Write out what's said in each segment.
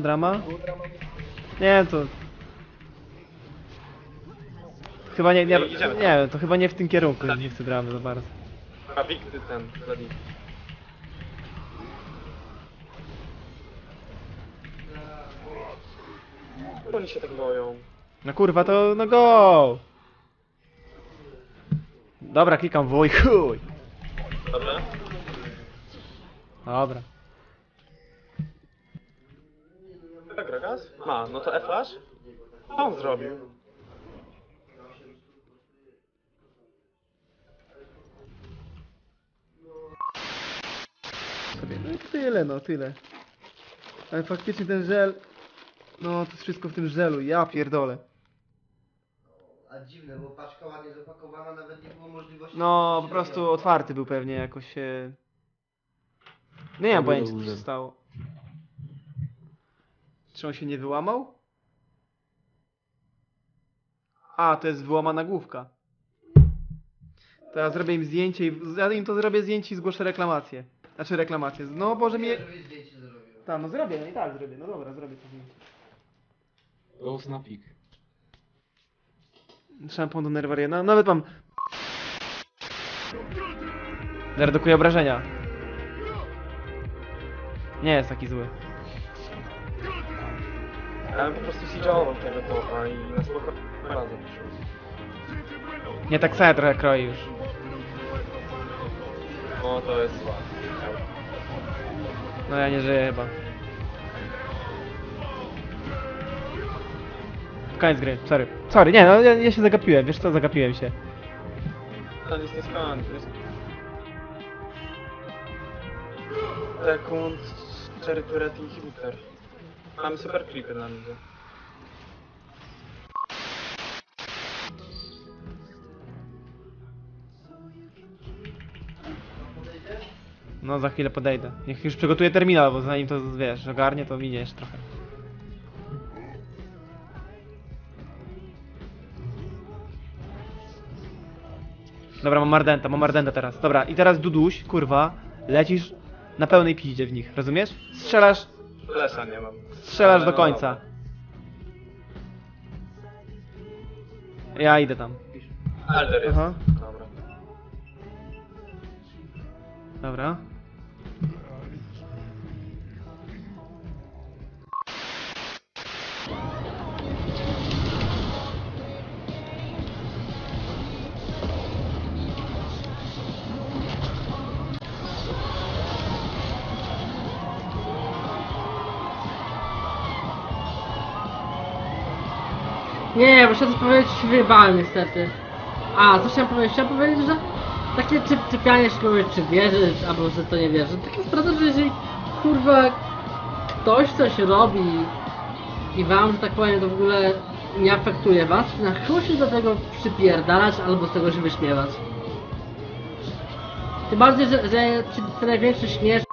Drama? Nie, to... Chyba nie, nie, Nie, idziemy tam. nie, to chyba nie w tym kierunku, nie chcę dramy za bardzo. A Wik, ty ten, Bloody. Czemu oni się tak boją? No kurwa, to no go! Dobra, klikam wuj, chuj. Dobra? Dobra. Gragas? Ma, no to E-Flash? Co on zrobił? Sobie, no i tyle, no tyle. Ale faktycznie ten żel... No, to jest wszystko w tym żelu, ja pierdolę. A dziwne, bo paczka ładnie zapakowana, nawet nie było możliwości... No, po prostu otwarty był pewnie jakoś się... No nie mam pojęcia co się stało. Czy on się nie wyłamał? A, to jest wyłamana główka. To ja zrobię im zdjęcie i... Ja im to zrobię zdjęcie i zgłoszę reklamację. Znaczy reklamację. No Boże zrobił. Tam, no zrobię, no i tak zrobię. No dobra, zrobię to zdjęcie. Ghost na pik. Szampon do nerwariana. Nawet mam... Redukuje obrażenia. Nie jest taki zły. Ja bym po prostu siedział tego topa i na spokojnie razem poszło. Nie tak sobie trochę kroi już. No to jest słabe. No ja nie żyję chyba. Koniec gry, sorry. Sorry, nie no ja, ja się zagapiłem, wiesz co, zagapiłem się. To nic nie skończy. jest- Sekund, 4 turret i hitter. Mamy super creepy na lidze. No za chwilę podejdę. Niech już przygotuje terminal, bo zanim to wiesz, ogarnie to minie jeszcze trochę. Dobra, mam Ardenta, mam Ardenta teraz. Dobra, i teraz Duduś, kurwa, lecisz na pełnej piździe w nich, rozumiesz? Strzelasz, Flesza nie mam. strzelasz do no końca. Ja idę tam. Elder jest. Aha. Dobra. Dobra. Nie, bo chciałem coś powiedzieć, się wyjebałem niestety. A, co chciałem powiedzieć? Chciałem powiedzieć, że takie się kogoś, czy wierzysz, albo że to nie wierzy. Takie sprawa, że jeżeli kurwa ktoś coś robi i wam, że tak powiem, to w ogóle nie afektuje was, na chuj się do tego przypierdalać albo z tego się wyśmiewać. Tym bardziej, że, że te największy śmiesz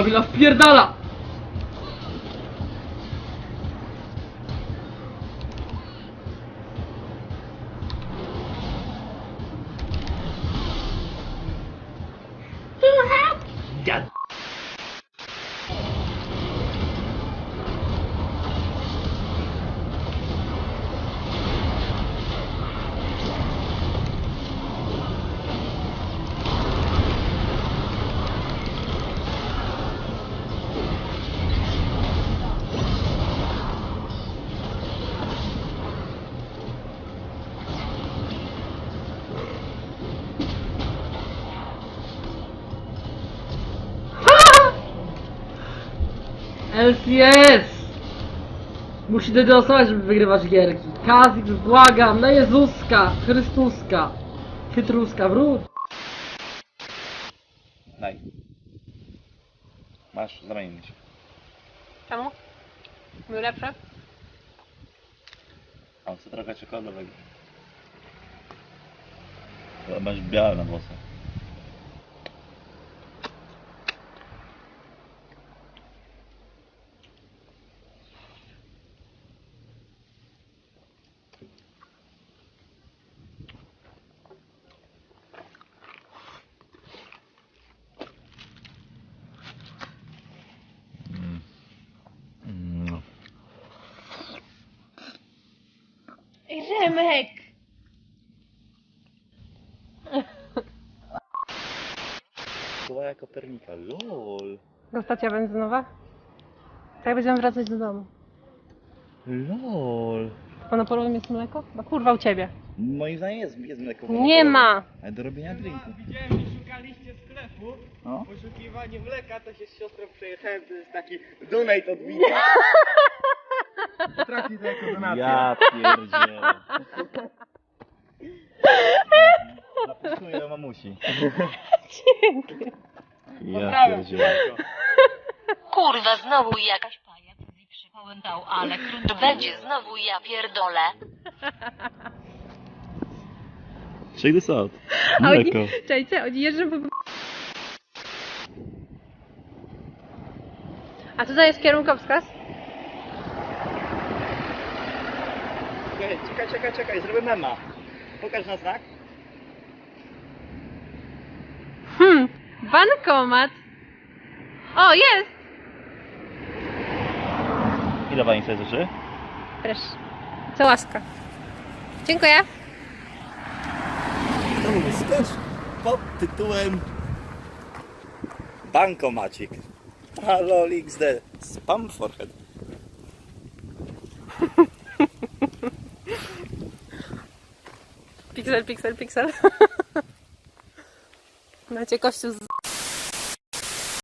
O, Mila wpierdala! LCS! Musi dedosować, żeby wygrywać gierki. Kazix, błagam, na Jezuska, Chrystuska, Chytruska, wróć. Daj. Masz, zamienimy się. Czemu? Były lepsze? A chcę trochę czekoladowego. Masz białe na włosach. Ej, Remek! Mikołaja Kopernika, lol. Stacja benzynowa? Tak będziemy wracać do domu. Lol. W Monopolowym jest mleko? No kurwa u ciebie. Moim zdaniem jest, jest mleko. Nie ma! Ale do robienia drinku. Widziałem, że szukaliście sklepu. No. Poszukiwanie mleka, to się z siostrą przejechałem, to jest taki donate od Wita. Trafi to jako donacja. Ja pierdzielę. Napisuję do mamusi. Ja pierdzielę. Kurwa, znowu jakaś pajac mi przypomniał, ale to będzie znowu ja pierdolę. Check this out. Mleko. Czajcie, oni jeżdżą po... A tutaj jest kierunkowskaz? Czekaj, czekaj, czekaj, czekaj, zrobię mema. Pokaż na znak. Hmm, bankomat. O, jest! Ile pani sobie życzy? Proszę. Co łaska. Dziękuję. To jest też pod tytułem Bankomacik. Halo XD. Spam forehead. Pixel, pixel, pixel. Macie kościół z